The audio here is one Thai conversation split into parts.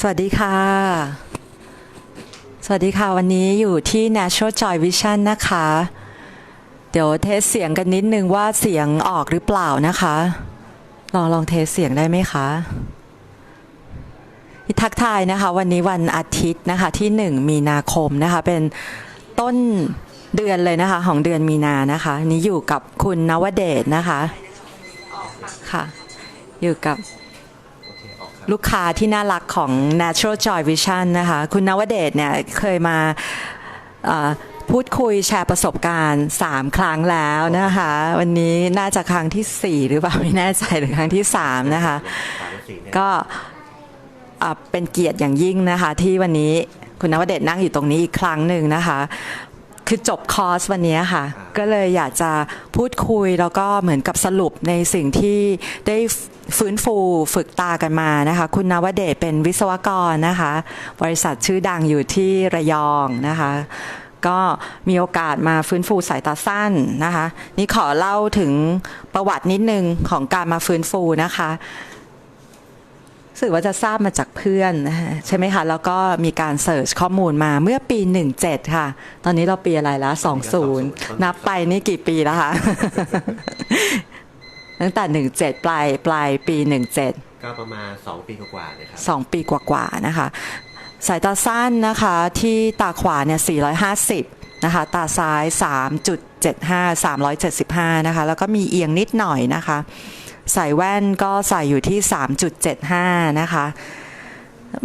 สวัสดีค่ะ สวัสดีค่ะ วันนี้อยู่ที่ Natural Joy Vision นะคะ เดี๋ยวเทสเสียงกันนิดนึงว่าเสียงออกหรือเปล่านะคะ ลองลองเทสเสียงได้ไหมคะทักทายนะคะ วันนี้วันอาทิตย์นะคะที่ 1 มีนาคมนะคะ เป็นต้นเดือนเลยนะคะ ของเดือนมีนานะคะ นี้อยู่กับคุณนวเดชนะคะ ค่ะ อยู่กับ ลูกค้าที่น่ารักของ Natural Joy Vision นะคะ คุณนวเดชเนี่ยเคยมาเอ่อพูดคุยแชร์ประสบการณ์ 3 ครั้งแล้วนะคะ วันนี้น่าจะครั้งทีสี่4 หรือเปล่าไม่แน่ใจหรือครั้งที่ 3 นะคะ ก็เอ่อเป็นเกียรติอย่างยิ่งนะคะ ที่วันนี้คุณนวเดชนั่งอยู่ตรงนี้อีกครั้งหนึ่งนะคะ คือจบคอร์สวันนี้ค่ะ ก็เลยอยากจะพูดคุยแล้วก็เหมือนกับสรุปในสิ่งที่ได้ ฟื้นฟูฝึกตากันมานะคะ คุณนวเดชเป็นวิศวกรนะคะ บริษัทชื่อดังอยู่ที่ระยองนะคะ ก็มีโอกาสมาฟื้นฟูสายตาสั้นนะคะ นี่ขอเล่าถึงประวัตินิดนึงของการมาฟื้นฟูนะคะรู้สึกว่าจะทราบมาจากเพื่อนนะคะใช่ไหมคะ แล้วก็มีการเสิร์ชข้อมูลมาเมื่อปี 17 ค่ะ ตอนนี้เราปีอะไรแล้ว20 นับไปนี่กี่ปีแล้วคะ ตั้งแต่ 17 ปลายปลายปี 17 ก็ประมาณ 2 ปีกว่าๆนะครับสองปีกว่าๆนะคะ สายตาสั้นนะคะที่ตาขวาเนี่ย 450 นะคะ ตาซ้าย 3.75 375 นะคะ แล้วก็มีเอียงนิดหน่อยนะคะ ใส่แว่นก็ใส่อยู่ที่ 3.75 นะคะ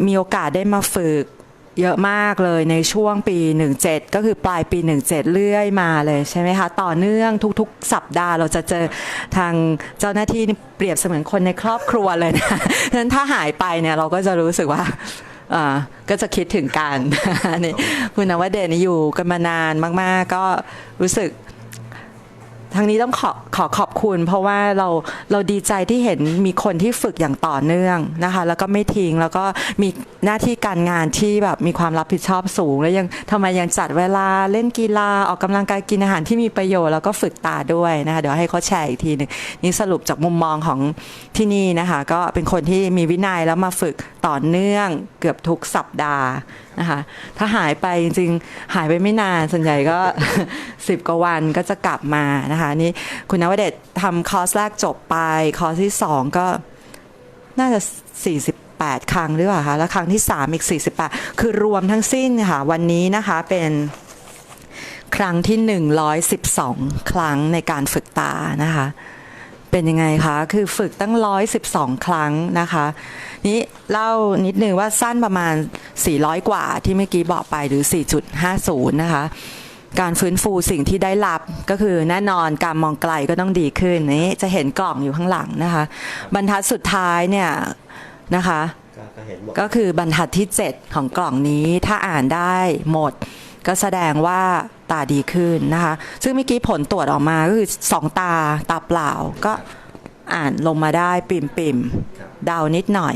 มีโอกาสได้มาฝึก เยอะมากเลยในช่วงปี 17 ก็คือปลายปี 17 เรื่อยมาเลยใช่ไหมคะ ต่อเนื่องทุกๆ สัปดาห์เราจะเจอทางเจ้าหน้าที่เปรียบเสมือนคนในครอบครัวเลยนะฉะนั้นถ้าหายไปเนี่ยเราก็จะรู้สึกว่าอ่าก็จะคิดถึงกันนี่คุณนวเดชนี่อยู่กันมานานมาก ๆ ก็รู้สึก ทางนี้ต้องขอขอขอบคุณ เพราะว่าเราเราดีใจที่เห็นมีคนที่ฝึกอย่างต่อเนื่องนะคะ แล้วก็ไม่ทิ้งแล้วก็มีหน้าที่การงานที่แบบมีความรับผิดชอบสูง แล้วยังทำไมยังจัดเวลาเล่นกีฬาออกกำลังกายกินอาหารที่มีประโยชน์แล้วก็ฝึกตาด้วยนะคะ เดี๋ยวให้เขาแชร์อีกทีหนึงนี่สรุปจากมุมมองของที่นี่นะคะ ก็เป็นคนที่มีวินัยแล้วมาฝึกต่อเนื่องเกือบทุกสัปดาห์ นะคะถ้าหายไปจริงๆหายไปไม่นานส่วนใหญ่ก็สิบกว่าวันก็จะกลับมานะคะนี่คุณนวเดชทำคอร์สแรกจบไป คอร์สที่สองก็น่าจะ 48 ครั้งหรือเปล่าคะแล้วครั้งที่ 3 อีก 48 คือรวมทั้งสิ้นค่ะ วันนี้นะคะเป็นครั้งที่ 112 ครั้งในการฝึกตานะคะ เป็นยังไงคะ คือฝึกตั้ง 112 ครั้งนะคะ นี้เล่านิดนึงว่าสั้นประมาณ 400 กว่าที่เมื่อกี้บอกไปหรือ 4.50 นะคะ การฟื้นฟูสิ่งที่ได้รับก็คือแน่นอนการมองไกลก็ต้องดีขึ้นนี้จะเห็นกล่องอยู่ข้างหลังนะคะ บรรทัดสุดท้ายเนี่ยนะคะ ก็ก็เห็นหมดก็คือบรรทัดที่ 7 ของกล่องนี้ถ้าอ่านได้หมด ก็แสดงว่าตาดีขึ้นนะคะ ซึ่งเมื่อกี้ผลตรวจออกมาก็คือสองตาตาเปล่าก็อ่านลงมาได้ปิ่มปิ่มดาวนิดหน่อย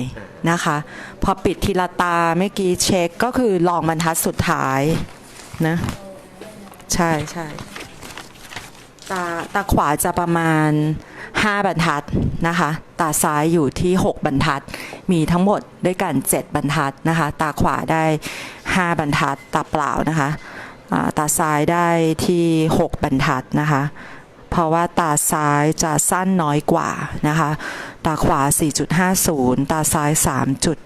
นะคะ พอปิดทีละตาเมื่อกี้เช็คก็คือลองบรรทัดสุดท้ายนะ ใช่ใช่ตาตาขวาจะประมาณ 5 บรรทัดนะคะ ตาซ้ายอยู่ที่ 6 บรรทัด มีทั้งหมดด้วยกัน 7 บรรทัดนะคะ ตาขวาได้ 5 บรรทัดตาเปล่านะคะตาซ้ายได้ที่ 6 บรรทัดนะคะ เพราะว่าตาซ้ายจะสั้นน้อยกว่านะคะ ตาขวา 4.50 ตาซ้าย 3 จุด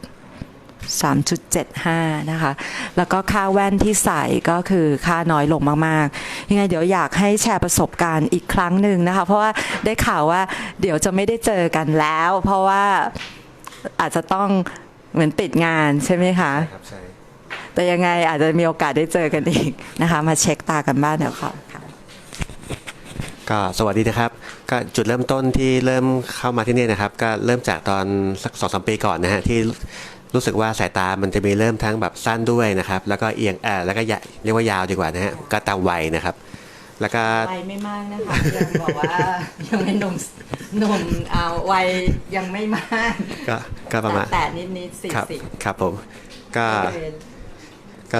3.75 นะคะ แล้วก็ค่าแว่นที่ใส่ก็คือค่าน้อยลงมาก ๆ ยังไงเดี๋ยวอยากให้แชร์ประสบการณ์อีกครั้งหนึ่งนะคะ เพราะว่าได้ข่าวว่าเดี๋ยวจะไม่ได้เจอกันแล้ว เพราะว่าอาจจะต้องเหมือนติดงานใช่ไหมคะครับใช่ แต่ยังไงอาจจะมีโอกาสได้เจอกันอีกนะคะ มาเช็คตากันบ้างเดี๋ยวค่ะค่ะก็สวัสดีนะครับ ก็จุดเริ่มต้นที่เริ่มเข้ามาที่นี่นะครับ ก็เริ่มจากตอนสักสองสามปีก่อนนะฮะที่รู้สึกว่าสายตามันจะมีเริ่มทั้งแบบสั้นด้วยนะครับ แล้วก็เอียงเอ่อแล้วก็ยะเรียกว่ายาวดีกว่านะฮะก็ตามวัยนะครับ แล้วก็วัยไม่มากนะคะยังบอกว่ายังเป็นหนุ่มหนุ่มเอาวัยยังไม่มาก ก็ก็ประมาณแต่นิดนิดสี่ครับสิบครับผมก็ ก็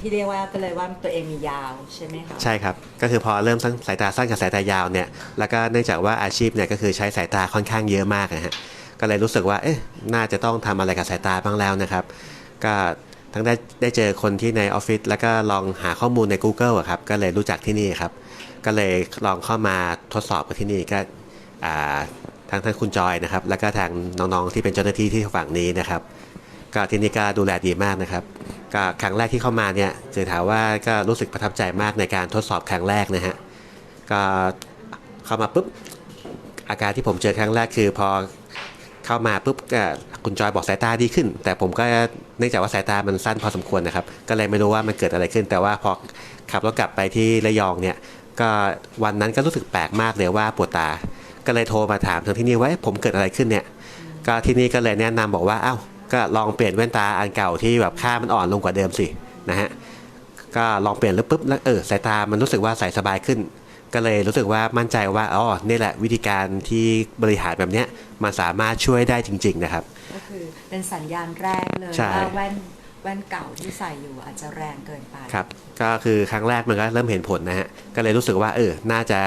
ที่เรียกว่าก็เลยว่าตัวเองมียาวใช่ไหมคะใช่ครับ ก็คือพอเริ่มสั้นสายตาสั้นกับสายตายาวเนี่ยแล้วก็เนื่องจากว่าอาชีพเนี่ยก็คือใช้สายตาค่อนข้างเยอะมากนะฮะก็เลยรู้สึกว่าเอ๊ะน่าจะต้องทำอะไรกับสายตาบ้างแล้วนะครับ ก็ทั้งได้ได้เจอคนที่ในออฟฟิศแล้วก็ลองหาข้อมูลใน Google อะครับก็เลยรู้จักที่นี่ครับ ก็เลยลองเข้ามาทดสอบกับที่นี่ก็อ่าทางท่านคุณจอยนะครับ แล้วก็ทางน้องๆที่เป็นเจ้าหน้าที่ที่ฝั่งนี้นะครับ ก็ที่นี่ก็ดูแลดีมากนะครับ ก็ครั้งแรกที่เข้ามาเนี่ยคือถามว่าก็รู้สึกประทับใจมากในการทดสอบครั้งแรกนะฮะก็เข้ามาปุ๊บอาการที่ผมเจอครั้งแรกคือพอเข้ามาปุ๊บคุณจอยบอกสายตาดีขึ้น แต่ผมก็เนื่องจากว่าสายตามันสั้นพอสมควรนะครับ ก็เลยไม่รู้ว่ามันเกิดอะไรขึ้น แต่ว่าพอขับรถกลับไปที่ระยองเนี่ยก็วันนั้นก็รู้สึกแปลกมากเลยว่าปวดตา ก็เลยโทรมาถามทางที่นี่ว่าผมเกิดอะไรขึ้นเนี่ยก็ที่นี่ก็เลยแนะนำบอกว่าเอ้า ก็ลองเปลี่ยนแว่นตาอันเก่าที่แบบค่ามันอ่อนลงกว่าเดิมสินะฮะก็ลองเปลี่ยนแล้วปุ๊บแล้วเออสายตามันรู้สึกว่าใส่สบายขึ้น ก็เลยรู้สึกว่ามั่นใจว่าอ๋อนี่แหละวิธีการที่บริหารแบบเนี้ยมันสามารถช่วยได้จริง ๆ นะครับ ก็คือเป็นสัญญาณแรกเลยใช่ว่าแว่นแว่นเก่าที่ใส่อยู่อาจจะแรงเกินไปครับก็คือครั้งแรกมันก็เริ่มเห็นผลนะฮะก็เลยรู้สึกว่าเออน่าจะ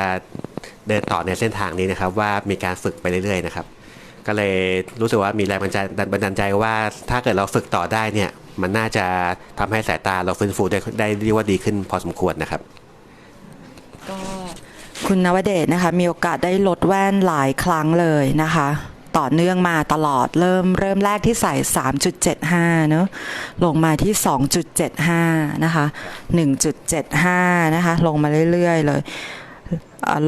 เดินต่อในเส้นทางนี้นะครับ ว่ามีการฝึกไปเรื่อยๆนะครับ ก็เลยรู้สึกว่ามีแรงบันดาลใจบันดาลใจว่าถ้าเกิดเราฝึกต่อได้เนี่ย มันน่าจะทำให้สายตาเราฟื้นฟูได้ได้เรียกว่าดีขึ้นพอสมควรนะครับ ก็คุณนวเดชนะคะ มีโอกาสได้ลดแว่นหลายครั้งเลยนะคะ ต่อเนื่องมาตลอดเริ่มเริ่มแรกที่ใส่ 3.75 เนอะลงมาที่ 2.75 นะคะ 1.75 นะคะ ลงมาเรื่อย ๆ เลย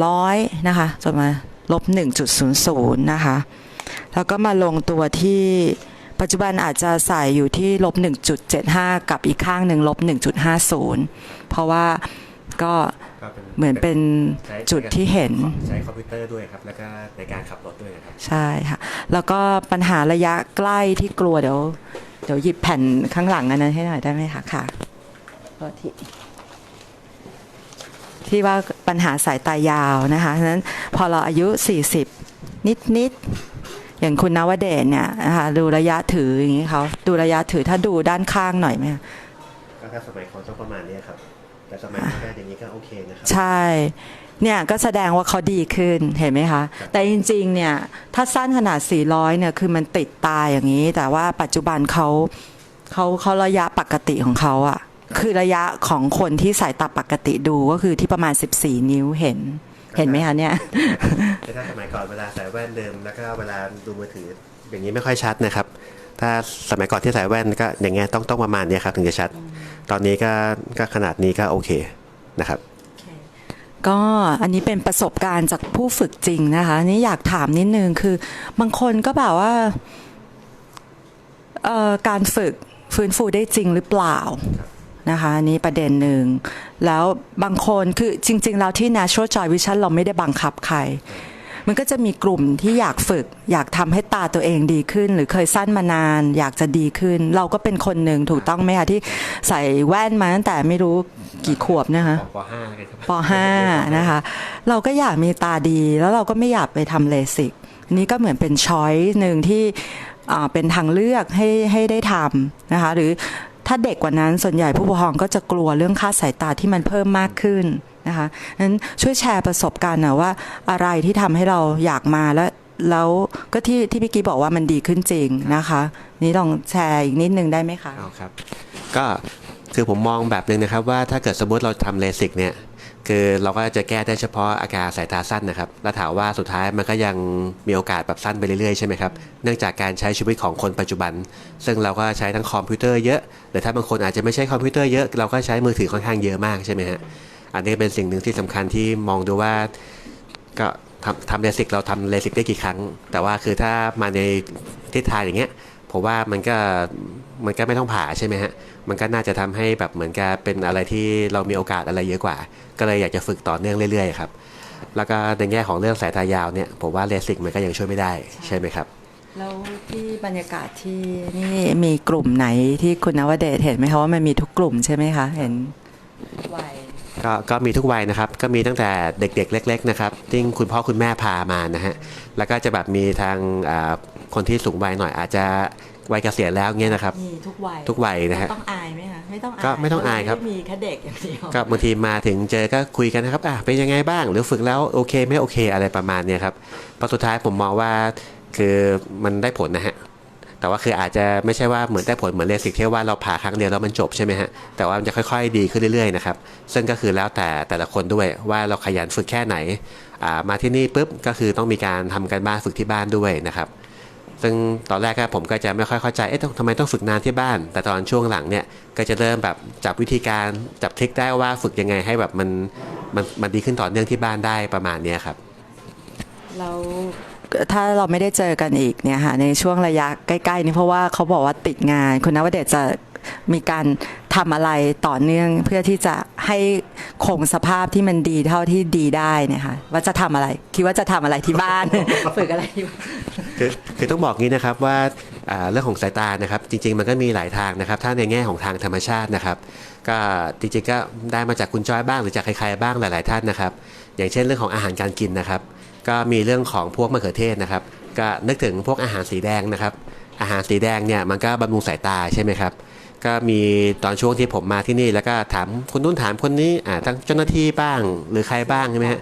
ร้อยนะคะจนมาลบ 1.00 นะคะ แล้วก็มาลงตัวที่ปัจจุบันอาจจะใส่อยู่ที่ลบ 1.75 กับอีกข้างหนึ่งลบ 1.50 เพราะว่าก็เหมือนเป็นจุดที่เห็น ใช้คอมพิวเตอร์ด้วยครับ แล้วก็ในการขับรถด้วยนะครับ ใช่ค่ะ แล้วก็ปัญหาระยะใกล้ที่กลัวเดี๋ยว เดี๋ยวหยิบแผ่นข้างหลังอันนั้นให้หน่อยได้ไหมคะค่ะโทษทีที่ว่าปัญหาสายตายาวนะคะฉะนั้นพอเราอายุ 40 นิดนิดๆ อย่างคุณนวเดชเนี่ยนะคะดูระยะถืออย่างนี้เขาดูระยะถือถ้าดูด้านข้างหน่อยไหมคะก็ถ้าสมัยก่อนต้องประมาณนี้ครับ แต่สมัยนี้ก็อย่างนี้ก็โอเคนะครับใช่เนี่ยก็แสดงว่าเขาดีขึ้นเห็นไหมคะ แต่จริงๆเนี่ยถ้าสั้นขนาด 400เนี่ยคือมันติดตาอย่างนี้ แต่ว่าปัจจุบันเขาเขาเขาระยะปกติของเขาอะคือระยะของคนที่สายตาปกติดูก็คือที่ประมาณ 14 นิ้วเห็น เห็นไหมคะเนี่ยแต่ถ้าสมัยก่อนเวลาใส่แว่นเดิมแล้วก็เวลาดูมือถือ อย่างนี้ไม่ค่อยชัดนะครับ ถ้าสมัยก่อนที่ใส่แว่นก็อย่างเงี้ยต้องต้องประมาณเนี้ยครับถึงจะชัด ตอนนี้ก็ก็ขนาดนี้ก็โอเคนะครับก็อันนี้เป็นประสบการณ์จากผู้ฝึกจริงนะคะนี่อยากถามนิดนึงคือบางคนก็แบบว่าเอ่อการฝึกฟื้นฟูได้จริงหรือเปล่า นะคะอันนี้ประเด็นหนึ่ง แล้วบางคนคือจริง ๆ แล้วที่ Natural Joy Vision เราไม่ได้บังคับใคร มันก็จะมีกลุ่มที่อยากฝึก อยากทำให้ตาตัวเองดีขึ้น หรือเคยสั้นมานาน อยากจะดีขึ้น เราก็เป็นคนหนึ่งถูกต้องไหมคะที่ใส่แว่นมาตั้งแต่ไม่รู้กี่ขวบนะคะป .5 เลยครับป .5 นะคะ เราก็อยากมีตาดีแล้วเราก็ไม่อยากไปทำเลสิกอันนี้ก็เหมือนเป็นช้อยหนึ่งที่อ่าเป็นทางเลือกให้ให้ได้ทำนะคะหรือ ถ้าเด็กกว่านั้นส่วนใหญ่ผู้ปกครองก็จะกลัวเรื่องค่าสายตาที่มันเพิ่มมากขึ้นนะคะนั้นช่วยแชร์ประสบการณ์หน่อยว่าอะไรที่ทำให้เราอยากมาแล้วแล้วก็ที่ที่พี่กี้บอกว่ามันดีขึ้นจริงนะคะ นี่ลองแชร์อีกนิดนึงได้ไหมคะเอาครับ ก็คือผมมองแบบหนึ่งนะครับว่าถ้าเกิดสมมติเราทำเลสิกเนี่ย คือเราก็จะแก้ได้เฉพาะอาการสายตาสั้นนะครับ แล้วถามว่าสุดท้ายมันก็ยังมีโอกาสแบบสั้นไปเรื่อยๆใช่ไหมครับ เนื่องจากการใช้ชีวิตของคนปัจจุบัน ซึ่งเราก็ใช้ทั้งคอมพิวเตอร์เยอะ หรือถ้าบางคนอาจจะไม่ใช้คอมพิวเตอร์เยอะ เราก็ใช้มือถือค่อนข้างเยอะมากใช่ไหมฮะ อันนี้เป็นสิ่งหนึ่งที่สำคัญที่มองดูว่าก็ทำทำเลสิกเราทำเลสิกได้กี่ครั้ง แต่ว่าคือถ้ามาในทิศทางอย่างเงี้ยผมว่ามันก็ มันก็ไม่ต้องผ่าใช่ไหมฮะ มันก็น่าจะทำให้แบบเหมือนกับเป็นอะไรที่เรามีโอกาสอะไรเยอะกว่า ก็เลยอยากจะฝึกต่อเนื่องเรื่อยๆครับ แล้วก็ในแง่ของเรื่องสายตายาวเนี่ยผมว่าเลสิกมันก็ยังช่วยไม่ได้ใช่ไหมครับ แล้วที่บรรยากาศที่นี่มีกลุ่มไหนที่คุณนวเดชเห็นไหมคะว่ามันมีทุกกลุ่มใช่ไหมคะเห็นวัยก็ก็มีทุกวัยนะครับ ก็มีตั้งแต่เด็กๆ เล็ก ๆ นะครับที่คุณพ่อคุณแม่พามานะฮะ แล้วก็จะแบบมีทางอ่าคนที่สูงวัยหน่อยอาจจะ วัยเกษียณแล้วเงี้ยนะครับมีทุกวัยทุกวัยนะฮะต้องอายไหมคะไม่ต้องอายก็ไม่ต้องอายครับไม่มีแค่เด็กอย่างเดียวก็บางทีมาถึงเจอก็คุยกันนะครับอะเป็นยังไงบ้าง หรือฝึกแล้วโอเคไม่โอเคอะไรประมาณเนี้ยครับเพราะสุดท้ายผมมองว่าคือมันได้ผลนะฮะแต่ว่าคืออาจจะไม่ใช่ว่าเหมือนได้ผลเหมือนเลสิกที่ว่าเราผ่าครั้งเดียวแล้วมันจบใช่ไหมฮะแต่ว่ามันจะค่อยๆ ดีขึ้นเรื่อยๆนะครับซึ่งก็คือแล้วแต่แต่ละคนด้วยว่าเราขยันฝึกแค่ไหนอ่ามาที่นี่ปุ๊บก็คือต้องมีการทำการบ้านฝึกที่บ้านด้วยนะครับ ซึ่งตอนแรกก็ผมก็จะไม่ค่อยเข้าใจ เอ๊ะทำไมต้องฝึกนานที่บ้าน แต่ตอนช่วงหลังเนี่ยก็จะเริ่มแบบจับวิธีการจับทริคได้ว่าฝึกยังไงให้แบบมันมันมันดีขึ้นต่อเนื่องที่บ้านได้ประมาณนี้ครับเราถ้าเราไม่ได้เจอกันอีกเนี่ยค่ะในช่วงระยะใกล้ๆนี้เพราะว่าเขาบอกว่าติดงาน คุณนวเดชจะ มีการทำอะไรต่อเนื่องเพื่อที่จะให้คงสภาพที่มันดีเท่าที่ดีได้เนี่ยค่ะว่าจะทำอะไร คิดว่าจะทำอะไรที่บ้าน ฝึกอะไรที่บ้านคือคือต้องบอกงี้นะครับว่าอ่าเรื่องของสายตานะครับ จริง ๆ มันก็มีหลายทางนะครับ ถ้าในแง่ของทางธรรมชาตินะครับ ก็จริงๆก็ได้มาจากคุณจ้อยบ้างหรือจากใครๆบ้างหลาย ๆ ท่านนะครับ อย่างเช่นเรื่องของอาหารการกินนะครับ ก็มีเรื่องของพวกมะเขือเทศนะครับ ก็นึกถึงพวกอาหารสีแดงนะครับ อาหารสีแดงเนี่ยมันก็บำรุงสายตาใช่ไหมครับ ก็มีตอนช่วงที่ผมมาที่นี่ แล้วก็ถามคนนู้นถามคนนี้อ่าทั้งเจ้าหน้าที่บ้าง หรือใครบ้างใช่ไหมฮะ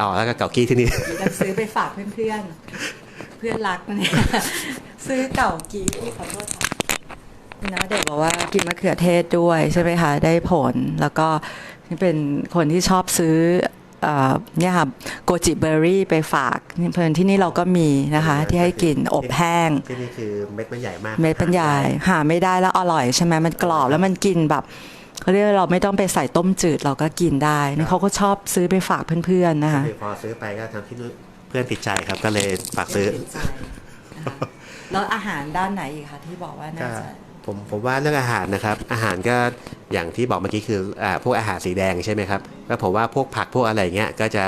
อ๋อแล้วก็เก่ากี้ที่นี่จะซื้อไปฝากเพื่อนๆ เพื่อนรักเนี่ยซื้อเก่ากีอุ๊ยขอโทษค่ะคุณน้าเด็กบอกว่ากินมะเขือเทศด้วยใช่ไหมคะได้ผลแล้วก็นี่เป็นคนที่ชอบซื้อ เอ่อเนี่ยค่ะโกจิเบอร์รี่ไปฝากนี่เพลินที่นี่เราก็มีนะคะ ที่ให้กินอบแห้งที่นี่คือเม็ดมันใหญ่มากเม็ดปัญญายหาไม่ได้แล้วอร่อยใช่ไหมมันกรอบแล้วมันกินแบบเขาเรียกว่าเราไม่ต้องไปใส่ต้มจืดเราก็กินได้นี่เขาก็ชอบซื้อไปฝากเพื่อนๆนะคะคือพอซื้อไปก็ทำที่นู่นเพื่อนติดใจครับก็เลยฝากซื้อสนใจนะคะแล้วอาหารด้านไหนอีกคะที่บอกว่าน่าก็จะ ผมผมว่าเรื่องอาหารนะครับ อาหารก็อย่างที่บอกเมื่อกี้คืออ่าพวกอาหารสีแดงใช่ไหมครับก็ผมว่าพวกผักพวกอะไรเงี้ยก็จะ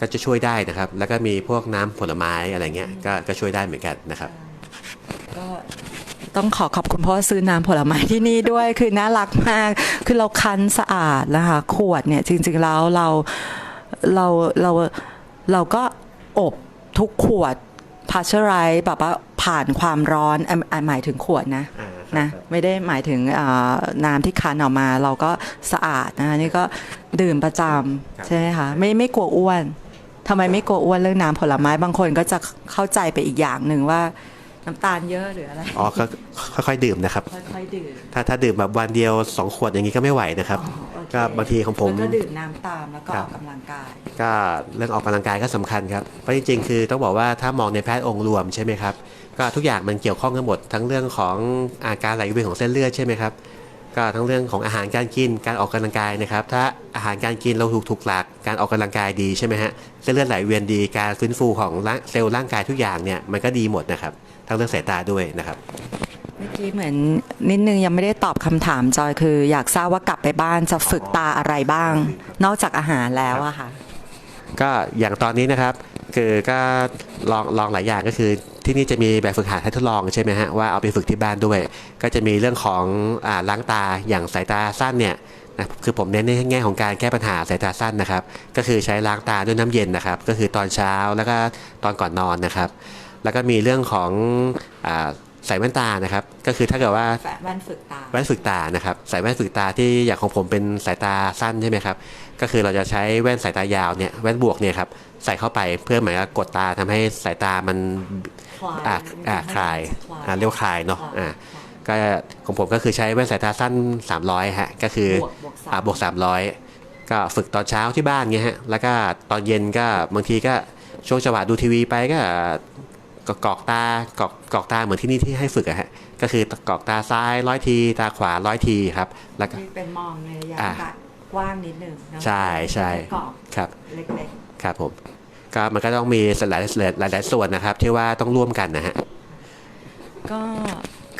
ก็จะช่วยได้นะครับ แล้วก็มีพวกน้ำผลไม้อะไรเงี้ยก็ก็ช่วยได้เหมือนกันนะครับก็ต้องขอขอบคุณเพราะว่าซื้อน้ำผลไม้ที่นี่ด้วยคือน่ารักมาก คือเราคั้นสะอาดนะคะ ขวดเนี่ยจริงๆแล้วเราเราเราเราก็อบทุกขวดพาสเชอร์ไรแบบว่าผ่านความร้อนอะอะหมายถึงขวดนะอ่าครับ นะไม่ได้หมายถึงอ่าน้ำที่คั้นออกมา เราก็สะอาดนะคะนี่ก็ดื่มประจำใช่ไหมคะไม่ไม่กลัวอ้วนทำไมไม่กลัวอ้วนเรื่องน้ำผลไม้บางคนก็จะเข้าใจไปอีกอย่างหนึ่งว่าน้ำตาลเยอะหรืออะไรอ๋อก็ค่อยๆดื่มนะครับค่อยๆดื่มถ้าถ้าดื่มแบบวันเดียวสองขวดอย่างนี้ก็ไม่ไหวนะครับอ๋อโอเคก็บางทีของผมแล้วก็ดื่มน้ำตามแล้วก็ครัอบอกกำลังกาย ก็เรื่องออกกำลังกายก็สำคัญครับเพราะจริงๆ คือต้องบอกว่าถ้ามองในแพทย์องค์รวมใช่ไหมครับ ก็ทุกอย่างมันเกี่ยวข้องกันหมด ทั้งเรื่องของอาการไหลเวียนของเส้นเลือดใช่ไหมครับก็ทั้งเรื่องของอาหารการกินการออกกำลังกายนะครับ ถ้าอาหารการกินเราถูกถูกหลักการออกกำลังกายดีใช่ไหมฮะเส้นเลือดไหลเวียนดีการฟื้นฟูของร่างเซลล์ร่างกายทุกอย่างเนี่ยมันก็ดีหมดนะครับทั้งเรื่องสายตาด้วยนะครับเมื่อกี้เหมือนนิดนึงยังไม่ได้ตอบคำถามจอยคือ อยากทราบว่ากลับไปบ้านจะฝึกตาอะไรบ้าง นอกจากอาหารแล้วอะค่ะก็อย่างตอนนี้นะครับ คือก็ลองลองหลายอย่างก็คือ ที่นี่จะมีแบบฝึกหัดให้ทดลองใช่ไหมฮะว่าเอาไปฝึกที่บ้านด้วย ก็จะมีเรื่องของอ่าล้างตาอย่างสายตาสั้นเนี่ยนะคือผมเน้นในแง่ของการแก้ปัญหาสายตาสั้นนะครับ ก็คือใช้ล้างตาด้วยน้ำเย็นนะครับ ก็คือตอนเช้าแล้วก็ตอนก่อนนอนนะครับ แล้วก็มีเรื่องของอาใส่แว่นตานะครับ ก็คือถ้าเกิดว่าแว่นฝึกตาแว่นฝึกตานะครับใส่แว่นฝึกตาที่อย่างของผมเป็นสายตาสั้นใช่ไหมครับ ก็คือเราจะใช้แว่นสายตายาวเนี่ยแว่นบวกเนี่ยครับใส่เข้าไปเพื่อเหมือนกับกดตาทำให้สายตามันคลาย อ่าอ่าคลายอ่าเรียกว่าคลายเนาะอ่าก็ของผมก็คือใช้แว่นสายตาสั้น 300ฮะก็คือบวกบวกสามอ่าบวก 300 ก็ฝึกตอนเช้าที่บ้านเงี้ยฮะแล้วก็ตอนเย็นก็บางทีก็ช่วงจังหวะดูทีวีไปก็ก็กรอกตากรอกกรอกตาเหมือนที่นี่ที่ให้ฝึกอะฮะก็คือกรอกตาซ้ายร้อยที ตาขวาร้อยทีครับ แล้วก็ที่เป็นมองในระยะอ่ากว้างนิดนึงเนอะใช่ใช่กรอบครับเล็กครับผม ก็มันก็ต้องมีหลายหลายหลายส่วนนะครับ ที่ว่าต้องร่วมกันนะฮะก็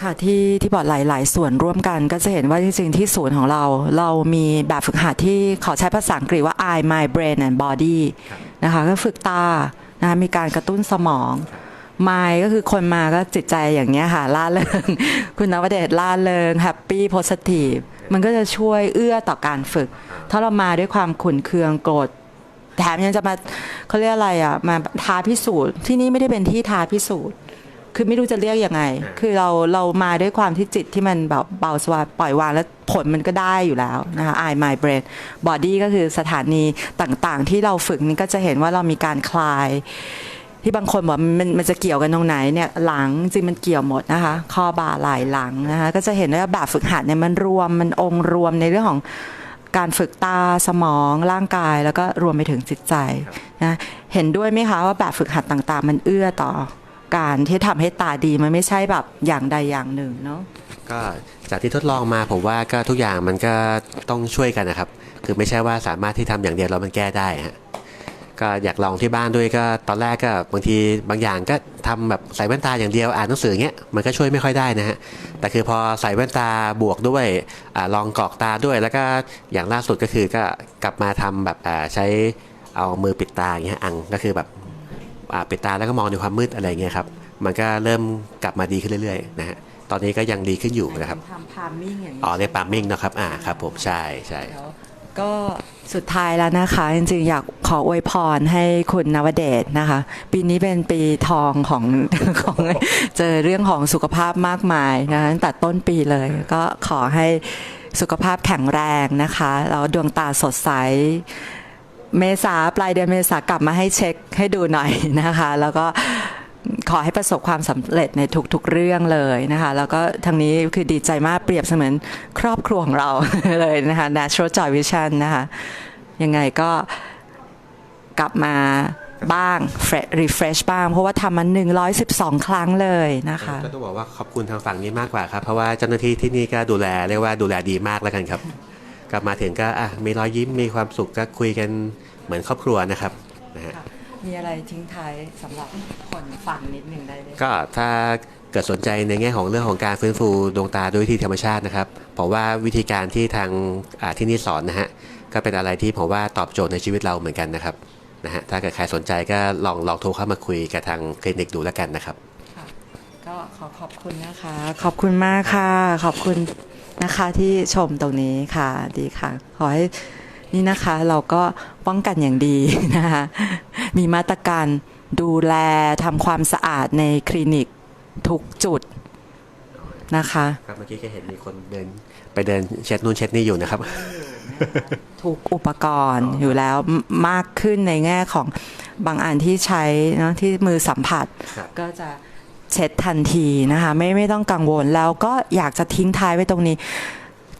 ค่ะที่ที่บอกหลาย ๆ ส่วนร่วมกันก็จะเห็นว่าจริง ๆ ที่ศูนย์ของเรา เรามีแบบฝึกหัดที่ขอใช้ภาษาอังกฤษว่า eye mind brain and body นะคะก็ฝึกตานะคะมีการกระตุ้นสมอง mind ก็คือคนมาก็จิตใจอย่างเนี้ยค่ะล่าเริง คุณนวเดชล่าเริงแฮปปี้โพสิทีฟมันก็จะช่วยเอื้อต่อการฝึก ถ้าเรามาด้วยความขุนเคืองโกรธ แถมยังจะมาเขาเรียกอะไรอะมาท้าพิสูจน์ที่นี่ไม่ได้เป็นที่ท้าพิสูจน์คือไม่รู้จะเรียกยังไง คือเราเรามาด้วยความที่จิตที่มันแบบเบาสวายปล่อยวางแล้วผลมันก็ได้อยู่แล้วนะคะ eye mind brain body ก็คือสถานีต่างๆ ที่เราฝึกนี่ก็จะเห็นว่าเรามีการคลาย ที่บางคนบอกมันมันจะเกี่ยวกันตรงไหนเนี่ยหลังจริงมันเกี่ยวหมดนะคะข้อบ่าไหล่หลังนะคะก็จะเห็นได้ว่าแบบฝึกหัดเนี่ยมันรวมมันองค์รวมในเรื่องของ การฝึกตาสมองร่างกายแล้วก็รวมไปถึงจิตใจนะเห็นด้วยไหมคะว่าแบบฝึกหัดต่างๆ มันเอื้อต่อการที่ทำให้ตาดีมันไม่ใช่แบบอย่างใดอย่างหนึ่งเนาะก็จากที่ทดลองมาผมว่าก็ทุกอย่างมันก็ต้องช่วยกันนะครับ คือไม่ใช่ว่าสามารถที่ทำอย่างเดียวแล้วมันแก้ได้ฮะ ก็อยากลองที่บ้านด้วยก็ตอนแรกก็บางทีบางอย่างก็ทำแบบใส่แว่นตาอย่างเดียวอ่านหนังสือเงี้ยมันก็ช่วยไม่ค่อยได้นะฮะแต่คือพอใส่แว่นตาบวกด้วยอาลองกรอกตาด้วย แล้วก็อย่างล่าสุดก็คือก็กลับมาทำแบบอ่าใช้เอามือปิดตาอย่างเงี้ยอังก็คือแบบอ่าปิดตาแล้วก็มองในความมืดอะไรเงี้ยครับมันก็เริ่มกลับมาดีขึ้นเรื่อยๆนะฮะตอนนี้ก็ยังดีขึ้นอยู่นะครับทำพามิ่งอย่างนี้อ๋อในปาล์มมิ่งนะครับอ่าครับผมใช่ใช่แล้ว ก็สุดท้ายแล้วนะคะ จริงๆ อยากขออวยพรให้คุณนวเดชนะคะ ปีนี้เป็นปีทองของของเจอเรื่องของสุขภาพมากมายนะตั้งแต่ต้นปีเลย ก็ขอให้สุขภาพแข็งแรงนะคะแล้วดวงตาสดใสเมษาปลายเดือนเมษากลับมาให้เช็คให้ดูหน่อยนะคะ แล้วก็ ขอให้ประสบความสำเร็จในทุกๆเรื่องเลยนะคะแล้วก็ทางนี้คือดีใจมากเปรียบเสมือนครอบครัวของเราเลยนะคะ Natural Joy Vision นะคะยังไงก็กลับมาบ้าง refresh บ้าง เพราะว่าทำมา112 ครั้งเลยนะคะ ก็ต้องบอกว่าขอบคุณทางฝั่งนี้มากกว่าครับ เพราะว่าเจ้าหน้าที่ที่นี่ก็ดูแลเรียกว่าดูแลดีมากแล้วกันครับ กลับมาถึงก็อะมีรอยยิ้มมีความสุขก็คุยกันเหมือนครอบครัวนะครับนะฮะ มีอะไรทิ้งท้ายสำหรับคนฟังนิดหนึ่งได้เลยก็ถ้าเกิดสนใจในแง่ของเรื่องของการฟื้นฟูดวงตาด้วยวิธีธรรมชาตินะครับผมว่าวิธีการที่ทางอ่าที่นี่สอนนะฮะก็เป็นอะไรที่ผมว่าตอบโจทย์ในชีวิตเราเหมือนกันนะครับนะฮะถ้าเกิดใครสนใจก็ลองลองโทรเข้ามาคุยกับทางคลินิกดูแล้วกันนะครับ ค่ะก็ขอขอบคุณนะคะ ขอบคุณมากค่ะ ขอบคุณนะคะที่ชมตรงนี้ค่ะ ดีค่ะ ขอให้ นี่นะคะเราก็ป้องกันอย่างดีนะคะมีมาตรการดูแลทำความสะอาดในคลินิกทุกจุดนะคะครับเมื่อกี้ก็เห็นมีคนเดินไปเดินเช็ดนู่นเช็ดนี่อยู่นะครับทุกอุปกรณ์อยู่แล้วมมากขึ้นในแง่ของบางอันที่ใช้เนอะที่มือสัมผัสครับก็จะเช็ดทันทีนะคะ ไม่ไม่ต้องกังวลแล้วก็อยากจะทิ้งท้ายไว้ตรงนี้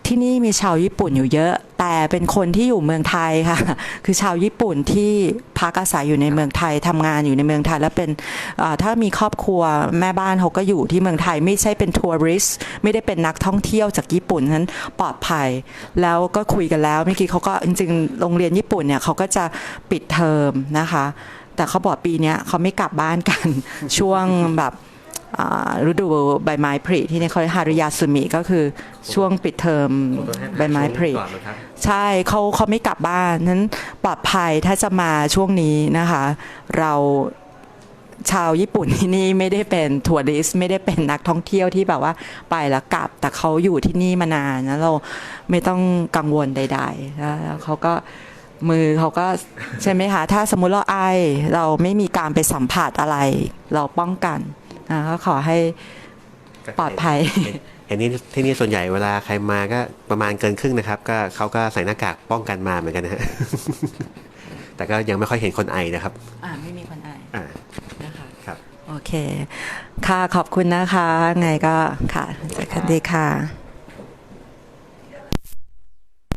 ที่นี่มีชาวญี่ปุ่นอยู่เยอะ แต่เป็นคนที่อยู่เมืองไทยค่ะ คือชาวญี่ปุ่นที่พักอาศัยอยู่ในเมืองไทยทำงานอยู่ในเมืองไทย แล้วเป็นถ้ามีครอบครัวแม่บ้านเขาก็อยู่ที่เมืองไทยไม่ใช่เป็นทัวริสต์ไม่ได้เป็นนักท่องเที่ยวจากญี่ปุ่นนั้นปลอดภัย แล้วก็คุยกันแล้วเมื่อกี้เขาก็จริงๆโรงเรียนญี่ปุ่นเนี่ยเขาก็จะปิดเทอมนะคะ แต่เขาบอกปีนี้เขาไม่กลับบ้านกันช่วงแบบ ฤดูใบไม้ผลิที่เนี่ยเขาเรียกฮารุยาสึมิก็คือช่วงปิดเทอมใบไม้ผลิก่อนนะครับใช่เขาเขาไม่กลับบ้านนั้นปลอดภัยถ้าจะมาช่วงนี้นะคะ เราชาวญี่ปุ่นที่นี่ไม่ได้เป็นทัวริสต์ไม่ได้เป็นนักท่องเที่ยวที่แบบว่าไปแล้วกลับ แต่เขาอยู่ที่นี่มานานนะเราไม่ต้องกังวลใดๆนะแล้วเขาก็มือเขาก็ใช่ไหมคะถ้าสมมุติเราไอเราไม่มีการไปสัมผัสอะไร เราป้องกันนะ ก็ขอให้ปลอดภัยเห็นนี่ที่นี่ส่วนใหญ่เวลาใครมาก็ประมาณเกินครึ่งนะครับ ก็เขาก็ใส่หน้ากากป้องกันมาเหมือนกันนะฮะแต่ก็ยังไม่ค่อยเห็นคนไอนะครับ อ่าไม่มีคนไออ่านะคะครับโอเค ค่ะขอบคุณนะคะ ไงก็ค่ะเจอกันดีค่ะ